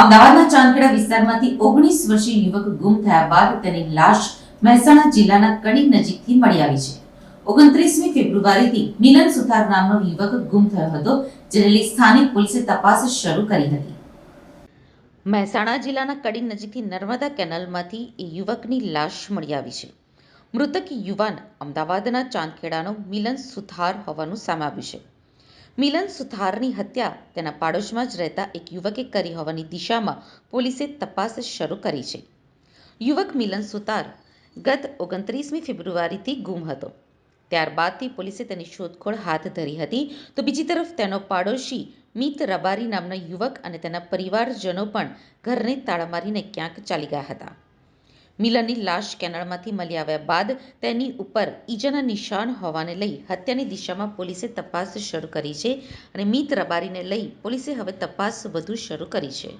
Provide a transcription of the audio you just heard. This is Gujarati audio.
અમદાવાદના ચાંદખેડા વિસ્તારમાંથી ઓગણીસ વર્ષીય યુવક ગુમ થયા બાદ તેની લાશ મહેસાણા જિલ્લાના કડી નજીકથી મળી આવી છે. ઓગણત્રીસમી ફેબ્રુઆરીથી મિલન સુથાર નામનો યુવક ગુમ થયો હતો, જેને લઈ સ્થાનિક પોલીસે તપાસ શરૂ કરી હતી. મહેસાણા જિલ્લાના કડી નજીકથી નર્મદા કેનાલમાંથી એ યુવકની લાશ મળી આવી છે. મૃતક યુવાન અમદાવાદના ચાંદખેડાનો મિલન સુથાર હોવાનું સામે આવ્યું છે. મિલન સુથારની હત્યા તેના પાડોશમાં જ રહેતા એક યુવકે કરી હોવાની દિશામાં પોલીસે તપાસ શરૂ કરી છે. યુવક મિલન સુતાર ગત ઓગણત્રીસમી ફેબ્રુઆરીથી ગુમ હતો. ત્યારબાદથી પોલીસે તેની શોધખોળ હાથ ધરી હતી. તો બીજી તરફ તેનો પાડોશી મિત રબારી નામના યુવક અને તેના પરિવારજનો પણ ઘરને તાળા મારીને ક્યાંક ચાલી ગયા હતા. મિલનની લાશ કેનાલમાંથી મળી આવ્યા બાદ તેની ઉપર ઈજાના નિશાન હોવાને લઈ હત્યાની દિશામાં પોલીસે તપાસ શરૂ કરી છે અને મિત રબારીને લઈ પોલીસે હવે તપાસ વધુ શરૂ કરી છે.